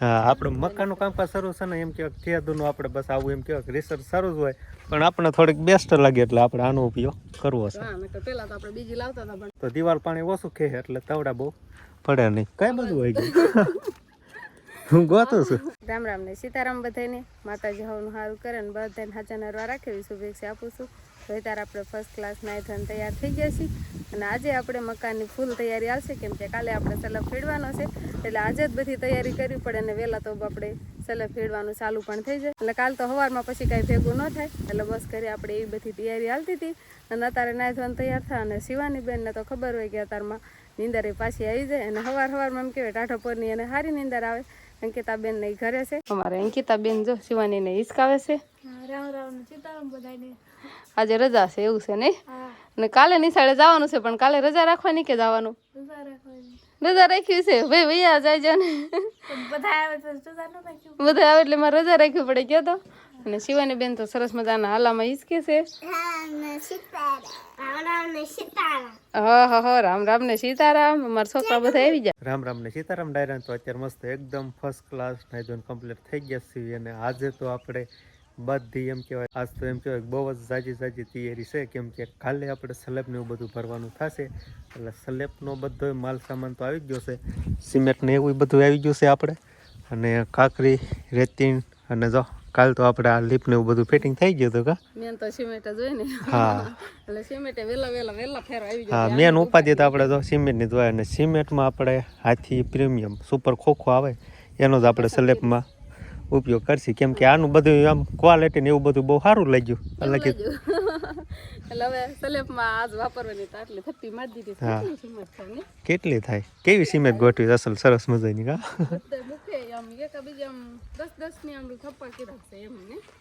હા આપણે મકાનનું કામકાજ સારું છે ને એમ કહેવાય ખેડૂતનું આપણે બસ આવું એમ કહેવાય રિસર્ચ સારું જ હોય. પણ આપણને થોડીક બેસ્ટ લાગે એટલે આપણે આનો ઉપયોગ કરવો છે. તો આપણે બીજી લાવતા હતા પણ તો દિવાલ પાણી ઓછું ખે એટલે તવડા બહુ પડે નહીં. કઈ બધું હોય ગયું? હું ગોતું છું. રામ રામ ને સીતારામ બધાને માતાજી હવનું સારું કરે ને બધાને સાચા નરવા રાખે એવી શુભેચ્છા આપું છું. અત્યારે આપણે ફર્સ્ટ ક્લાસ નાઈ ધન તૈયાર થઈ ગયા છીએ. અને આજે આપણે મકાનની ફૂલ તૈયારી આવશે કેમ કે કાલે આપણે સલબ ફેડવાનો છે. એટલે આજે જ બધી તૈયારી કરવી પડે અને વહેલા તો આપણે સલબ ફેડવાનું ચાલુ પણ થઈ જાય. એટલે કાલ તો સવારમાં પછી કાંઈ ભેગું ન થાય. એટલે બસ કરી આપણે એવી બધી તૈયારી હાલતી હતી. અને અત્યારે નાઈ ધોન તૈયાર થાય અને શિવાની બેનને તો ખબર હોય કે અત્યારમાં નિંદર એ પાછી આવી જાય. અને સવાર સવારમાં એમ કહેવાય ટાઢો પરની અને સારી નિંદર આવે. અંકિતાબેન ને ઘરે છે. અમારે અંકિતાબેન જો શિવાની ને હિસકાવે છે. રામ રામ, સીતારામ બધાને આજે રજા છે એવું છે નહીં અને કાલે નિશાળે જવાનું છે પણ કાલે રજા રાખવાની કે જવાનું? રજા રાખ્યું છે. ભાઈ ભૈયા જાય ને. બધા આવે ન બધા એટલે મારે રજા રાખવી પડે ગયો તો. અને શિવાની બેન તો સરસ મજાના હાલામાં હિસકે છે. હા હા હા રામ રામ ને સીતારામ. અમારા છોકરા બધા આવી જાય. રામ રામ ને સીતારામ ડાયરા તો અત્યારે મસ્ત એકદમ ફર્સ્ટ ક્લાસ ધોઈને કમ્પ્લીટ થઈ ગયા છીએ અને આજે તો આપણે બધી એમ કહેવાય. આજ તો એમ કહેવાય બહુ જ સાજી સાજી તૈયારી છે. કેમ કે કાલે આપણે સલેબને એવું બધું ભરવાનું થશે. એટલે સ્લેબનો બધો માલ સામાન તો આવી ગયો છે. સિમેન્ટને એવું બધું આવી ગયું છે આપણે. અને કાકરી રેતીન અને જો કાલ તો આપણે આ લીપ ને એવું બધું ફિટિંગ થઈ ગયું હતું કા? મેન તો સિમેન્ટ જ હોય ને. હા. એટલે સિમેન્ટ વેલા વેલા વેલા ફેર આવી હા મેન ઉપાધિ તો આપણે તો સિમેન્ટની જ હોય. અને સિમેન્ટમાં આપણે હાથી પ્રીમિયમ સુપર ખોખો આવે. એનો જ આપણે સ્લેબમાં ઉપયોગ કરશી. કેમ કે આનું બધું આમ ક્વોલિટી ને એવું બધું બહુ સારું લાગ્યું. એટલે કે એટલે હવે સલેપમાં આજ વાપરવાની આટલી થપ્પી મારી દીધી. સિમેન્ટ કેટલી થાય? કેવી સિમેન્ટ ગોઠવી અસલ સરસ મજાની કા?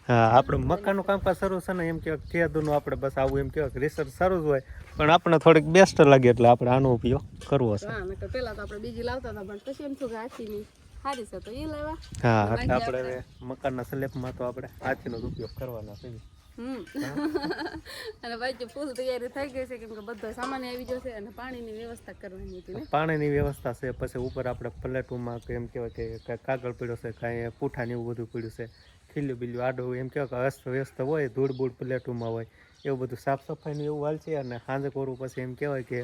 હા આપણે મકાનનું કામકાજ સારું છે ને એમ કહેવાય ખેડૂતનું આપણે બસ આવું એમ કહેવાય રિસર્ચ સારું જ હોય. પણ આપણને થોડીક બેસ્ટ લાગે એટલે આપણે આનો ઉપયોગ કરવો છે. હા પેલા તો આપણે બીજી લાવતા હતા પણ પછી એમ થયું કે હાથીની સારી છે તો એ લેવા. હા આપણે હવે મકાનના સ્લેબમાં તો આપણે હાથીનો જ ઉપયોગ કરવાનો છે હમ. અને ફૂલ તૈયારી થઈ ગઈ છે કેમ કે બધો સામાન આવી જશે અને પાણીની વ્યવસ્થા કરવાની હતી પાણીની વ્યવસ્થા છે પછી ઉપર આપણે પ્લેટોમાં કે એમ કહેવાય કે કાગળ પડ્યો છે કાંઈ પૂઠા ને એવું બધું પડ્યું છે ખીલ્યું બીલ્યું આડું એમ કહેવાય કે અસ્ત વ્યસ્ત હોય ધૂળ બૂળ પ્લેટોમાં હોય એવું બધું સાફ સફાઈનું એવું હાલ છે અને સાંજે કરવું પછી એમ કહેવાય કે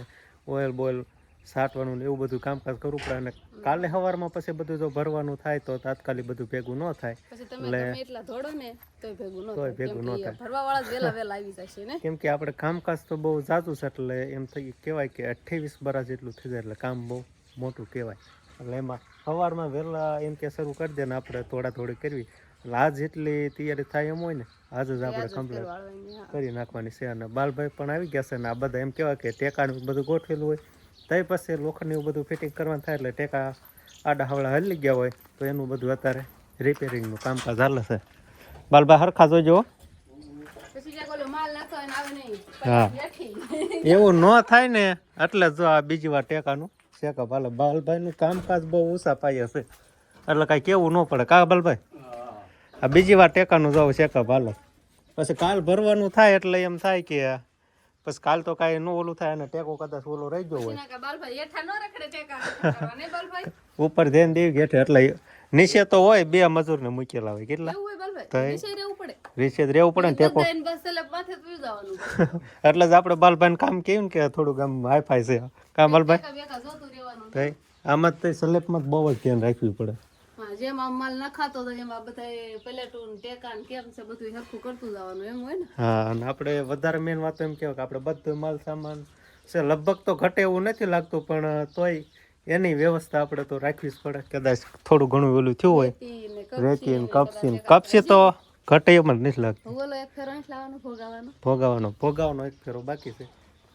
ઓઇલ બોઇલ સાટવાનું ને એવું બધું કામકાજ કરવું પડે અને કાલે સવારમાં પછી બધું જો ભરવાનું થાય તો તાત્કાલિક બધું ભેગું ન થાય. એટલે ધોડો ને તોય ભેગું ન થાય. ભેગું કેમ ન કે થાય. ભરવા વાળા વેલા વેલા આવી જશે ને? કેમ કે આપણે કામકાજ તો બહુ ઝાઝું છે એટલે એમ થઈ કહેવાય કે અઠ્ઠાવીસ બરા જેટલું થઈ જાય એટલે કામ બહુ મોટું કહેવાય. એટલે એમાં સવારમાં વહેલા એમ કે શરૂ કરી દે ને આપણે થોડા થોડી કરવી. એટલે આજ જેટલી તૈયારી થાય એમ હોય ને આજ જ આપણે કમ્પ્લીટ કરી નાખવાની છે. અને બાલભાઈ પણ આવી ગયા છે ને આ બધા એમ કહેવાય કે ટેકાનું બધું ગોઠવેલું હોય. તઈ પછી લોખંડને એવું બધું ફિટિંગ કરવાનું થાય એટલે ટેકા આડા હવળા હલી ગયા હોય તો એનું બધું અત્યારે રિપેરિંગનું કામકાજ ચાલે છે. બાલભાઈ હરખા જોજો હો. એવું ન થાય ને એટલે જો આ બીજી વાર ટેકાનું શેકઅપ હાલે. બાલભાઈનું કામકાજ બહુ ઊંચા પાયે છે. એટલે કાંઈ કેવું ન પડે. કા બાલભાઈ? આ બીજી વાર ટેકાનું જાવ શેકઅપ હાલે. પછી કાલ ભરવાનું થાય એટલે એમ થાય કે પછી કાલ તો કાંઈ નો ઓલું થાય અને ટેકો કદાચ ઓલો રહી ગયો હોય. બાલભાઈ ન ને બાલભાઈ? ઉપર ધ્યાન દેવી ગેઠે એટલે નિષેધ તો હોય બે મજૂરને મૂકેલા હોય. કેટલા? બાલભાઈ. વિષય રહેવું પડે. ને ટેકો? બસ એટલે જ આપણે બાલભાઈને કામ કેવું ને કે થોડુંક આમ હાઈફાઈ છે. કામ બાલભાઈ? આમાં તો જ બહુ જ ધ્યાન રાખવું પડે. જેમ આમ માલ નખાતો તો એમાં બધા પેલેટું ટેકા ને કેમ છે બધું હરખું કરતું જવાનું એમ હોય ને? હા અને આપણે વધારે મેન વાત એમ કહેવાય કે આપણે બધું માલ સામાન છે લગભગ તો ઘટે એવું નથી લાગતું પણ તોય એની વ્યવસ્થા આપણે તો રાખવી જ પડે. કદાચ થોડું ઘણું ઓલું થયું હોય. રેતી ને કપસી ને કપસી તો ઘટે એમ જ નથી લાગતું. ઓલો એક ફેર અહીં ભોગાવાનો ભોગાવાનો એક ફેરો બાકી છે.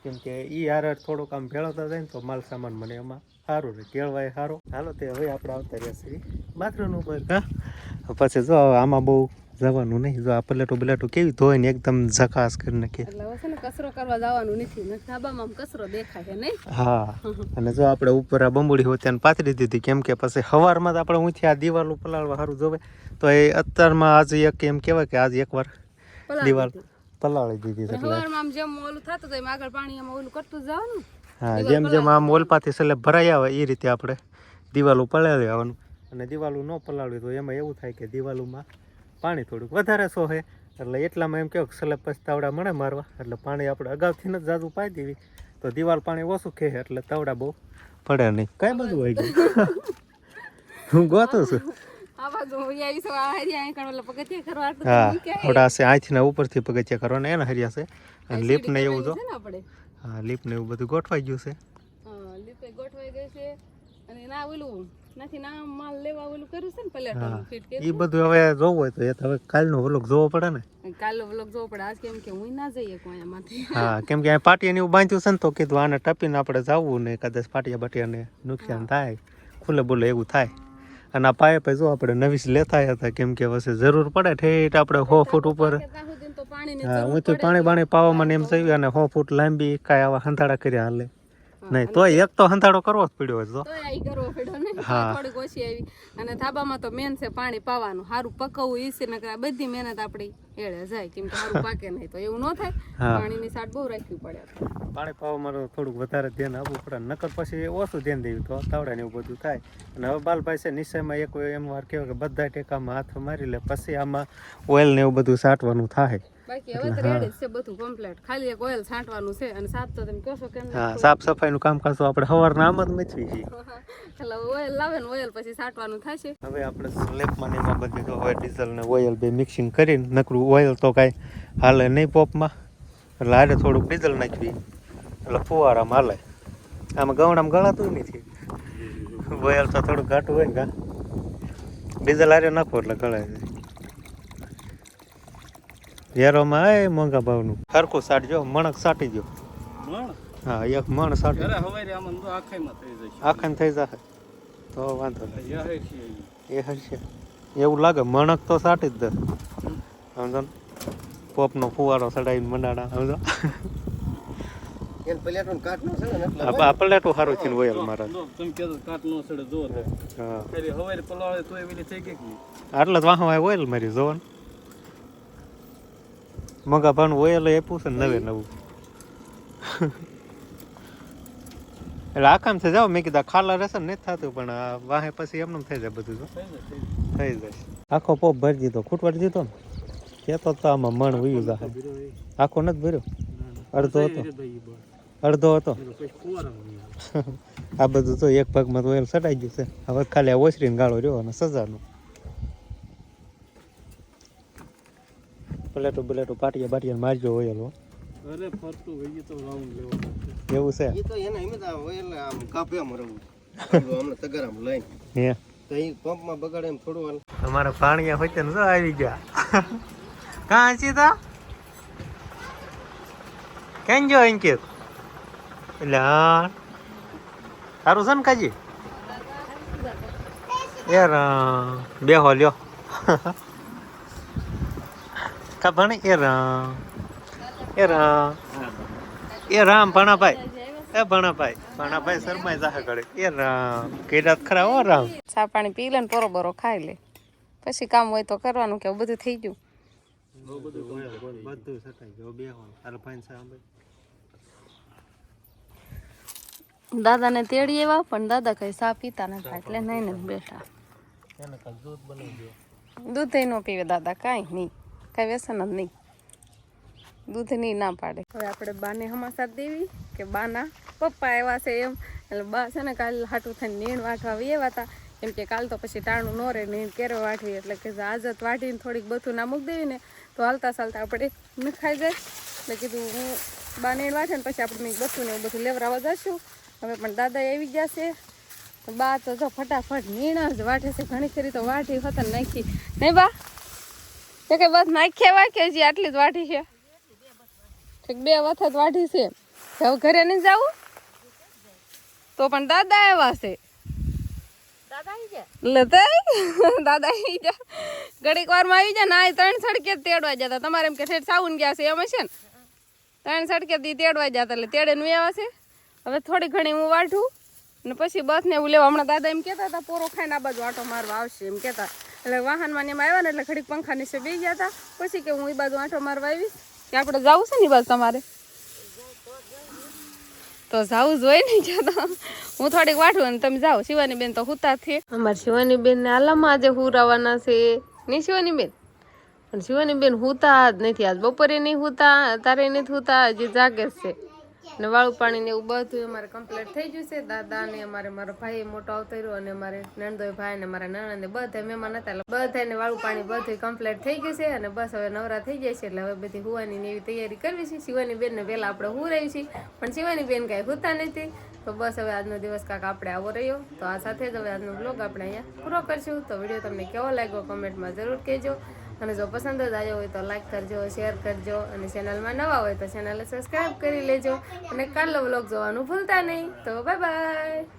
કેમ કે ઈ હારે થોડુંક આમ ભેળવતા જાય ને તો માલ સામાન મને એમાં સારું રહે કેળવાય સારો. હાલો તે હવે આપણે આવતા છીએ બાથરૂમ ઉપર હા? પછી જો આમાં બહુ જવાનું નહીં. જો આ પલેટું પ્લેટો કેવી ધોઈ ને એકદમ ઝકાસ કરી નાખીએ એટલે હવે છે ને કચરો કરવા જવાનું નથી. ને ધાબામાં કચરો દેખાય નહીં હા. અને જો આપણે ઉપર આ બંબુડી હોય ત્યાં પાથરી દીધી કેમ કે પછી સવારમાં જ આપણે ઊંચી આ દિવાલ પલાળવા સારું જોવે. તો એ અત્યારમાં આજે એક એમ કહેવાય કે આજે એકવાર દિવાલ. પલાળી દીધી એટલે. સવારમાં આમ જેમ ઓલું થતું તો એમ આગળ પાણી એમ ઓલું કરતું જવાનું હા જેમ જેમ આમ ઓલપાથી સલેબ ભરાઈ આવે એ રીતે આપણે દિવાલ પલાળી આવવાનું અને દિવાલું ન પલાળ્યું તો એમાં એવું થાય કે દિવાલુમાં પાણી થોડુંક વધારે સોહે. એટલે એટલામાં એમ કહો કે સ્લેબ પછી તાવડા મળે મારવા. એટલે પાણી આપણે અગાઉથી જ જાજુ પાઈ દેવી. તો દિવાલ પાણી ઓછું ખે એટલે તાવડા બહુ પડે નહીં. કઈ બધું હોય ગયું. હું ગોતું છું. તો અહીંથી ઉપરથી પગથિયા કરવાના એના હરિયા છે. અને લીપ ને એવું ને આપણે? હા લીપ ને એવું બધું ગોઠવાઈ ગયું છે. લીપે ગોઠવાઈ ગઈ છે. અને ના ઓલું નથી ના માલ લેવા ઓલું કર્યું છે ને હા પ્લેટોનું ફિટ એ બધું હવે જોવું હોય તો એ હવે કાલનો વ્લોગ જોવો પડે ને. કાલનો વ્લોગ જોવો પડે. આજ કેમ કે હું ના જઈએ કોઈ આમાંથી. હા કેમ કે પાટિયા ને એવું બાંધ્યું છે ને તો કીધું આને ટપીને આપણે જવું ને કદાચ પાટિયા બાટિયાને નુકસાન થાય ખુલ્લે બોલે એવું થાય. અને આ પાઇપ જો આપણે નવી જ લેતા હતા કેમ કે વસે જરૂર પડે ઠેઠ આપણે સો ફૂટ ઉપર. હા તો પાણી બાણી પાવામાં એમ થયું અને સો ફૂટ લાંબી કાંઈ આવા હંધાડા કર્યા હાલે. નહીં તોય એક તો હંધાડો કરવો જ પડ્યો હતો કરવો પડ્યો ને હા. થોડીક ઓછી આવી. અને ધાબામાં તો મેન છે પાણી પાવાનું સારું પકવવું ઈસી નકર બધી મહેનત આપણી. એળે જાય કેમ કે સારું પાકે નહીં તો એવું ન થાય. પાણીની સાટ બહુ રાખવી પડે પાણી પાવા મારું થોડુંક વધારે ધ્યાન આપવું પડે નકર પછી ઓછું ધ્યાન દેવું તો તાવડા ને એવું બધું થાય. અને હવે બાલભાઈ છે નિશ્ચયમાં એક એમ વાર કહેવાય કે બધા ટેકામાં હાથ મારી લે પછી આમાં ઓઇલ ને એવું બધું સાટવાનું થાય. બાકી હવે તો રેડી છે બધું કમ્પ્લીટ ખાલી એક ઓઇલ છાંટવાનું છે અને સાત તો તમે કહો કેમ હા સાફ તો આપણે સવારના આમ જ મચવી એટલે ઓઇલ લાવે ને ઓઇલ પછી છાંટવાનું થશે. હવે આપણે એમાં બધી તો હવે ડીઝલ ને ઓઇલ બે મિક્સિંગ કરીને નકરું ઓઇલ તો કાંઈ હાલે નહીં પોપમાં. એટલે આડે થોડુંક ડીઝલ નાખવી. એટલે ફુવારામાં હાલે. આમાં ગવડામાં ગળાતું નથી. ઓઇલ તો થોડું ઘાટું હોય ને ડીઝલ આરે નાખો એટલે ગળાય હેરોમાં એ મોંઘા ભાવનું. સરખું સાટજો મણક સાટી જો હા એક મણ સાટી. આખાને થઈ જશે તો વાંધો નહીં. એ હશે એવું. લાગે મણક તો સાટી જ દે. સમજો ને પોપનો ફુવારો ચડાવીને મંડાણા સમજો આ પલેટું સારું છે ને વયલ મારા હા. આટલે જ વાહ હોય ઓઇલ મારી જોવો મગા ભાનું ઓઇલ આપ્યું છે નવે નવું. એટલે આખામ છે જાઓ. મેં કીધા ખાલા રહેશે ને નથી થતું પણ આ વાહે પછી એમનેમ થઈ જાય બધું તો થઈ જાય આખો પોપ ભરી દીધો. ખૂટવાડી દીધો ને? કેતો તો આમાં મણ ઉયું જાય આખો નથી ભર્યો? અડધો હતો? અડધો હતો? આ બધું તો એક ભાગમાં તો ઓઇલ સટાઈ ગયું છે. હવે ખાલી ઓસરીને ગાળો રહ્યો અને સજાનો. પ્લેટો પ્લેટો પાટિયા બાટિયા મારજો ઓઇલ હો. એવું છે? એ તો એને એમ જ આ ઓઇલ આમ કાપે આમ રહું હમણાં તગારામ લઈને. હે? તો એ પંપમાં બગાડે એમ થોડું હાલ. અમારા પાણીયા હોય ને જો આવી ગયા. કાં સીધા કેમ જો અંકિત? એટલે હા. સારું છે ને કાજી? યાર બેહો લ્યો. કા ભણે? એ રામ. એ રામ. એ રામ ભણાભાઈ. એ ભણાભાઈ. ભણાભાઈ શરમાઈ જાહે ઘડે એ રામ. કેડાત ખરા ઓ રામ. ચા પાણી પી લે ને પોરો બોરો ખાઈ લે. પછી કામ હોય તો કરવાનું કે બધું થઈ ગયું. બધું સટાઈ ગયો. બેહો તારા ભાઈ સાંભળે. દાદાને તેડી એવા પણ દાદા કઈ સા પીતા નતા એટલે નહીં ને બેઠા. દૂધ નો પીવે દાદા કાંઈ નહીં. કાંઈ વ્યસન જ નહીં. દૂધ નહીં ના પાડે. હવે આપણે બાને હમાસા દેવી કે બાના પપ્પા એવા છે એમ. એટલે બા છે ને કાલ હાટું થઈને નીણ વાટવા એવા હતા. કેમ કે કાલ તો પછી ટાણું ન રહે, નીણ કેરે વાટવી એટલે કે આદત વાટીને થોડીક બધું ના મૂકી દેવી ને તો હાલતા ચાલતા આપણે મીઠાઈ જાય. એટલે કીધું હું બા નીણ વાટે ને પછી આપણે બધું ને બધું લેવરાવા જશું. હવે પણ દાદા આવી ગયા છે. બા તો જો ફટાફટ નીણા જ વાટે છે. ઘણી ખરી તો વાટી હતા નાખી. નહીં બા? તો કે બસ નાખીએ વાકે હજી આટલી જ વાઢી છે. બે વખત વાઢી છે. હવે ઘરે નહીં જવું? તો પણ દાદા આવ્યા છે. દાદા આવી જા. ઘડીક વારમાં આવી જા ના આ ત્રણ સડકે તેડવા જતા. તમારે એમ કે ઠેઠ સાઉન ગયા છે એમ છે ને? ત્રણ સડકે દી તેડવા જતા એટલે તેડે નું આવ્યા છે. હવે થોડી ઘણી હું વાઢું ને પછી બસ ને એવું લેવા. હમણાં દાદા એમ કહેતા હતા પોરો ખાઈને આ બાજુ આટો મારવા આવશે એમ કહેતા. એટલે વાહનમાં ને આવ્યા ને એટલે ઘડીક પંખા નીચે બે ગયા હતા. પછી કે હું એ બાજુ આંટો મારવા આવીશ. કે આપણે જવું છે ને એ બાજુ તમારે? તો જવું જોઈએ ને જ્યાં તો હું થોડીક વાઠું અને તમે જાઓ. શિવાની બેન તો હુતા છે. અમારે શિવાની બેન ને આલામાં આજે હુરાવાના છે. નહીં શિવાની બેન પણ શિવાની બેન હુતા જ નથી. આજ બપોરે નહીં હુતા તારે નથી હુતા, હજી જાગે છે. ને વાળું પાણી ને એવું બધું અમારે કમ્પ્લીટ થઈ ગયું છે. દાદા ને અમારે, મારો ભાઈ મોટો આવતો રહ્યો અને મારે નણદોય ભાઈ ને મારા નણંદ બધા મહેમાન હતા બધાને વાળું પાણી બધું કમ્પ્લીટ થઈ ગયું છે અને બસ હવે નવરા થઈ જાય છે એટલે હવે બધી હુવાની એવી તૈયારી કરવી છે. શિવાની બેન ને પહેલાં આપણે હું રહી છીએ પણ શિવાની બેન કાંઈ હોતા નથી. તો બસ હવે આજનો દિવસ કાંક આપણે આવો રહ્યો. તો આ સાથે જ હવે આજનો બ્લોગ આપણે અહીંયા પૂરો કરશું. તો વીડિયો તમને કેવો લાગ્યો કમેન્ટમાં જરૂર કહેજો. અને જો પસંદ જ આવ્યો હોય તો લાઈક કરજો શેર કરજો અને ચેનલમાં નવા હોય તો ચેનલને સબસ્ક્રાઈબ કરી લેજો અને કાલનો વ્લોગ જોવાનું ભૂલતા નહીં. તો બાય બાય